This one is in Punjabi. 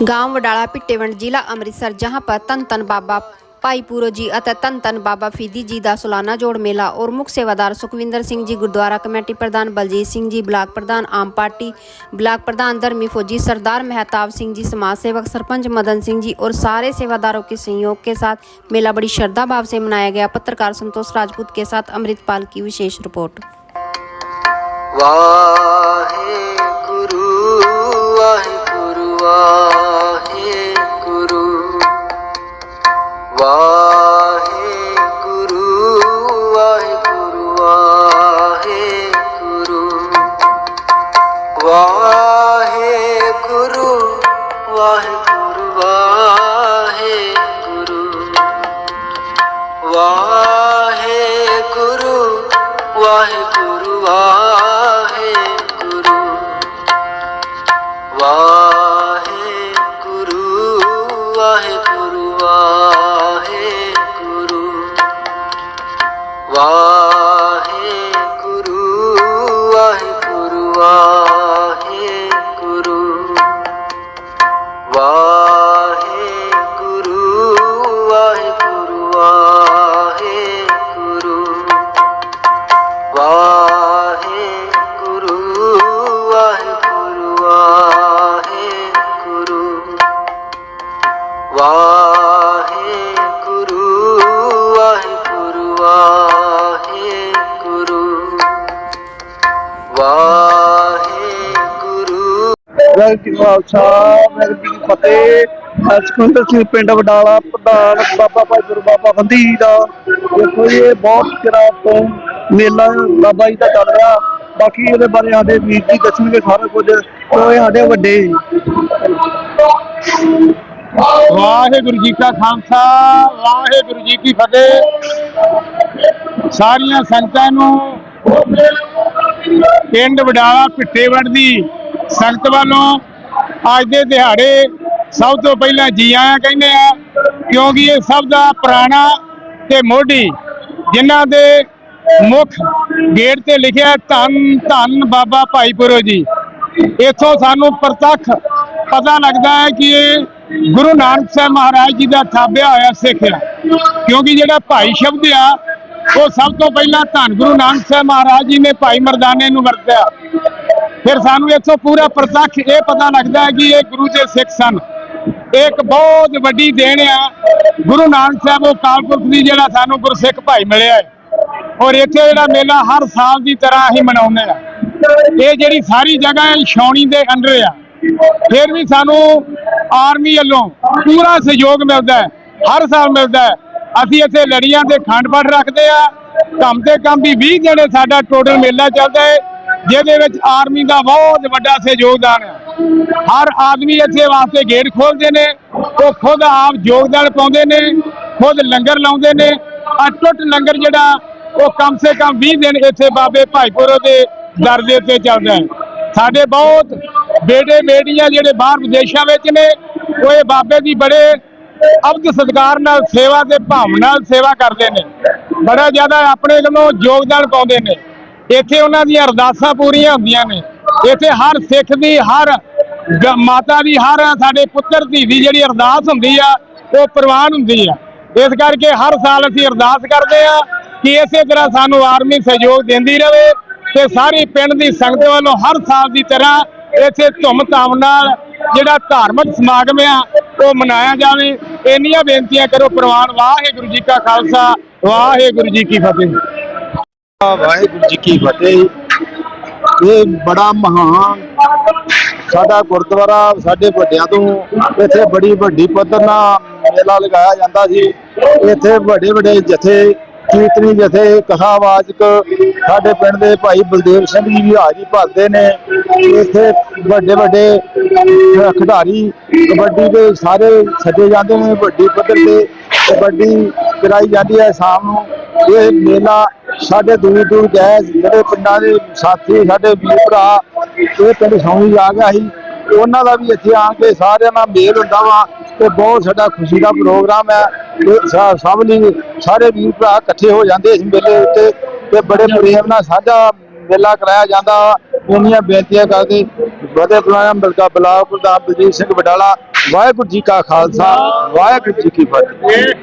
गाँव वडाला पिट्टेवंड जिला अमृतसर, जहाँ पर तन तन बाबा भाई पूरो जी और तन तन बाबा फीदी जी का सलाना जोड़ मेला और ਮੁਖ सेवादार ਸੁਖਵਿੰਦਰ ਸਿੰਘ ਜੀ ਗੁਰਦੁਆਰਾ ਕਮੇਟੀ ਪ੍ਰਧਾਨ ਬਲਜੀਤ ਸਿੰਘ ਜੀ ਬਲਾਕ ਪ੍ਰਧਾਨ ਆਮ ਪਾਰਟੀ ਬਲਾਕ ਪ੍ਰਧਾਨ ਧਰਮੀ ਫੌਜੀ ਸਰਦਾਰ ਮਹਿਤਾਬ जी, समाज सेवक सरपंच मदन सिंह जी और सारे सेवादारों के सहयोग के साथ मेला बड़ी श्रद्धा भाव से मनाया गया। पत्रकार संतोष राजपूत के साथ अमृतपाल की विशेष रिपोर्ट। 我。ਵਾਹਿਗੁਰੂ ਜੀ ਖਾਲਸਾ ਵਾਹਿਗੁਰੂ ਜੀ ਫਤਿਹ, ਅੱਜ ਸੁਖਵਿੰਦਰ ਸਿੰਘ ਪਿੰਡ ਵਡਾਲਾ, ਪ੍ਰਧਾਨ ਬਾਬਾ ਭਾਈਪੁਰ ਬਾਬਾ ਫੰਦੀ ਦਾ। ਦੇਖੋ ਜੀ, ਇਹ ਬਹੁਤ ਚਿਰਾਂ ਤੋਂ ਮੇਲਾ ਬਾਬਾ ਜੀ ਦਾ ਚੱਲ ਰਿਹਾ। ਬਾਕੀ ਇਹਦੇ ਬਾਰੇ ਸਾਡੇ ਵੀਰ ਜੀ ਦੱਸਣਗੇ ਸਾਰਾ ਕੁਝ ਉਹ ਸਾਡੇ ਵੱਡੇ। ਵਾਹਿਗੁਰੂ ਜੀ ਕਾ ਖਾਲਸਾ, ਵਾਹਿਗੁਰੂ ਜੀ ਕੀ ਫਤਿਹ। ਸਾਰੀਆਂ ਸੰਗਤਾਂ ਨੂੰ ਪਿੰਡ ਵਡਾਲਾ ਭਿੱਟੇਵੜ ਦੀ ਸੰਗਤ ਵੱਲੋਂ ਅੱਜ ਦੇ ਦਿਹਾੜੇ ਸਭ ਤੋਂ ਪਹਿਲਾਂ ਜੀ ਆਇਆਂ ਕਹਿੰਦੇ ਆ, ਕਿਉਂਕਿ ਇਹ ਸਭ ਦਾ ਪੁਰਾਣਾ ਤੇ ਮੋਢੀ, ਜਿਨ੍ਹਾਂ ਦੇ ਮੁੱਖ ਗੇਟ ਤੇ ਲਿਖਿਆ ਧੰਨ ਧੰਨ ਬਾਬਾ ਭਾਈ ਭਾਈਪੁਰੋ ਜੀ। ਇੱਥੋਂ ਸਾਨੂੰ ਪ੍ਰਤੱਖ ਪਤਾ ਲੱਗਦਾ ਹੈ ਕਿ ਇਹ ਗੁਰੂ ਨਾਨਕ ਸਾਹਿਬ ਮਹਾਰਾਜ ਜੀ ਦਾ ਥਾਬਿਆ ਹੋਇਆ ਸਿੱਖ ਆ ਕਿਉਂਕਿ ਜਿਹੜਾ ਭਾਈ ਸ਼ਬਦ ਆ, ਉਹ ਸਭ ਤੋਂ ਪਹਿਲਾਂ ਧੰਨ ਗੁਰੂ ਨਾਨਕ ਸਾਹਿਬ ਮਹਾਰਾਜ ਜੀ ਨੇ ਭਾਈ ਮਰਦਾਨੇ ਨੂੰ ਵਰਤਿਆ। ਫਿਰ ਸਾਨੂੰ ਇੱਥੋਂ ਪੂਰਾ ਪ੍ਰਤੱਖ ਇਹ ਪਤਾ ਲੱਗਦਾ ਹੈ ਕਿ ਇਹ ਗੁਰੂ ਦੇ ਸਿੱਖ ਸਨ। ਇਹ ਇੱਕ ਬਹੁਤ ਵੱਡੀ ਦੇਣ ਆ। ਗੁਰੂ ਨਾਨਕ ਸਾਹਿਬ, ਉਹ ਕਾਲਪੁਰਖ ਦੀ ਜਿਹੜਾ ਸਾਨੂੰ ਗੁਰਸਿੱਖ ਭਾਈ ਮਿਲਿਆ ਹੈ। ਔਰ ਇੱਥੇ ਜਿਹੜਾ ਮੇਲਾ ਹਰ ਸਾਲ ਦੀ ਤਰ੍ਹਾਂ ਅਸੀਂ ਮਨਾਉਂਦੇ ਆ ਇਹ ਜਿਹੜੀ ਸਾਰੀ ਜਗ੍ਹਾ ਹੈ, ਛਾਉਣੀ ਦੇ ਅੰਡਰ ਆ। ਫਿਰ ਵੀ ਸਾਨੂੰ ਆਰਮੀ ਵੱਲੋਂ ਪੂਰਾ ਸਹਿਯੋਗ ਮਿਲਦਾ ਹੈ। ਹਰ ਸਾਲ ਮਿਲਦਾ ਹੈ। ਅਸੀਂ ਇੱਥੇ ਲੜੀਆਂ ਤੇ ਖੰਡ ਪਾਠ ਰੱਖਦੇ ਆ ਕਮ ਤੇ ਕੰਮ ਵੀ 20 ਜਿਹੜੇ ਸਾਡਾ ਟੋਟਲ ਮੇਲਾ ਚੱਲਦਾ ਹੈ। ਜਿਹਦੇ ਵਿੱਚ ਆਰਮੀ ਦਾ ਬਹੁਤ ਵੱਡਾ ਸਹਿਯੋਗਦਾਨ ਹੈ। ਹਰ ਆਦਮੀ ਇੱਥੇ ਵਾਸਤੇ ਗੇਟ ਖੋਲਦੇ ਨੇ, ਉਹ ਖੁਦ ਆਪ ਯੋਗਦਾਨ ਪਾਉਂਦੇ ਨੇ, ਖੁਦ ਲੰਗਰ ਲਾਉਂਦੇ ਨੇ। ਅਟੁੱਟ ਲੰਗਰ ਜਿਹੜਾ, ਉਹ ਕਮ ਸੇ ਕਮ 20 ਦਿਨ ਇੱਥੇ ਬਾਬੇ ਭਾਈਪੁਰੋ ਦੇ ਦਰ ਦੇ ਉੱਤੇ ਚੱਲਦਾ ਹੈ। ਸਾਡੇ ਬਹੁਤ ਬੇਟੇ ਬੇਟੀਆਂ ਜਿਹੜੇ ਬਾਹਰ ਵਿਦੇਸ਼ਾਂ ਵਿੱਚ ਨੇ, ਉਹ ਇਹ ਬਾਬੇ ਦੀ ਬੜੇ ਅਬਦ ਸਤਿਕਾਰ ਨਾਲ ਸੇਵਾ ਦੇ ਭਾਵ ਨਾਲ ਸੇਵਾ ਕਰਦੇ ਨੇ। ਬੜਾ ਜ਼ਿਆਦਾ ਆਪਣੇ ਵੱਲੋਂ ਯੋਗਦਾਨ ਪਾਉਂਦੇ ਨੇ। ਇੱਥੇ ਉਹਨਾਂ ਦੀਆਂ ਅਰਦਾਸਾਂ ਪੂਰੀਆਂ ਹੁੰਦੀਆਂ ਨੇ। ਇੱਥੇ ਹਰ ਸਿੱਖ ਦੀ, ਹਰ ਮਾਤਾ ਦੀ, ਹਰ ਸਾਡੇ ਪੁੱਤਰ ਧੀ ਦੀ ਜਿਹੜੀ ਅਰਦਾਸ ਹੁੰਦੀ ਆ, ਉਹ ਪ੍ਰਵਾਨ ਹੁੰਦੀ ਆ। ਇਸ ਕਰਕੇ ਹਰ ਸਾਲ ਅਸੀਂ ਅਰਦਾਸ ਕਰਦੇ ਆ ਕਿ ਇਸੇ ਤਰ੍ਹਾਂ ਸਾਨੂੰ ਆਰਮੀ ਸਹਿਯੋਗ ਦਿੰਦੀ ਰਹੇ ਤੇ ਸਾਰੀ ਪਿੰਡ ਦੀ ਸੰਗਤ ਵੱਲੋਂ ਹਰ ਸਾਲ ਦੀ ਤਰ੍ਹਾਂ ਇੱਥੇ ਧੂਮ-ਧਾਮ ਨਾਲ ਜਿਹੜਾ ਧਾਰਮਿਕ ਸਮਾਗਮ ਆ, ਉਹ ਮਨਾਇਆ ਜਾਵੇ। ਇੰਨੀਆਂ ਬੇਨਤੀਆਂ ਕਰੋ, ਪ੍ਰਵਾਨ ਵਾਹਿਗੁਰੂ ਜੀ ਕਾ ਖਾਲਸਾ, ਵਾਹਿਗੁਰੂ ਜੀ ਕੀ ਫਤਿਹ। ਵਾਹਿਗੁਰੂ ਜੀ ਕੀ ਫਤਿਹ ਇਹ ਬੜਾ ਮਹਾਨ ਸਾਡਾ ਗੁਰਦੁਆਰਾ ਸਾਡੇ ਵੱਡਿਆਂ ਤੋਂ, ਇੱਥੇ ਬੜੀ ਵੱਡੀ ਪੱਧਰ ਨਾਲ ਮੇਲਾ ਲਗਾਇਆ ਜਾਂਦਾ ਸੀ। ਇੱਥੇ ਵੱਡੇ ਵੱਡੇ ਜਥੇ, ਕੀਰਤਨੀ ਜਥੇ, ਕਥਾਵਾਚਕ ਸਾਡੇ ਪਿੰਡ ਦੇ ਭਾਈ ਬਲਦੇਵ ਸਿੰਘ ਜੀ ਵੀ ਹਾਜ਼ਰੀ ਭਰਦੇ ਨੇ। ਇੱਥੇ ਵੱਡੇ ਵੱਡੇ ਖਿਡਾਰੀ, ਕਬੱਡੀ ਦੇ ਸਾਰੇ ਸੱਜੇ ਜਾਂਦੇ ਨੇ ਵੱਡੀ ਪੱਧਰ ਤੇ। ਕਬੱਡੀ ਕਰਾਈ ਜਾਂਦੀ ਹੈ ਸ਼ਾਮ ਨੂੰ। ਇਹ ਮੇਲਾ ਸਾਡੇ ਦੂਰ ਦੂਰ ਗਏ ਜਿਹੜੇ ਪਿੰਡਾਂ ਦੇ ਸਾਥੀ, ਸਾਡੇ ਵੀਰ ਭਰਾ, ਇਹ ਪਿੰਡ ਸੌਣੀ ਆ ਗਿਆ ਸੀ। ਉਹਨਾਂ ਦਾ ਵੀ ਇੱਥੇ ਆ ਕੇ ਸਾਰਿਆਂ ਨਾਲ ਮੇਲ ਹੁੰਦਾ ਵਾ ਤੇ ਬਹੁਤ ਸਾਡਾ ਖੁਸ਼ੀ ਦਾ ਪ੍ਰੋਗਰਾਮ ਹੈ। ਸਭ ਲਈ ਸਾਰੇ ਵੀਰ ਭਰਾ ਇਕੱਠੇ ਹੋ ਜਾਂਦੇ ਇਸ ਮੇਲੇ ਉੱਤੇ ਤੇ ਬੜੇ ਪ੍ਰੇਮ ਨਾਲ ਸਾਂਝਾ ਮੇਲਾ ਕਰਾਇਆ ਜਾਂਦਾ ਇੰਨੀਆਂ ਬੇਨਤੀਆਂ ਕਰਦੇ ਵਧੇ ਬੁਲਾਇਆ ਮਿਲਕਾ ਬਲਾਕ ਪ੍ਰਧਾਨ ਬਲਜੀਤ ਸਿੰਘ ਬਡਾਲਾ ਵਾਹਿਗੁਰੂ ਜੀ ਕਾ ਖਾਲਸਾ, ਵਾਹਿਗੁਰੂ ਜੀ ਕੀ ਫਤਿਹ।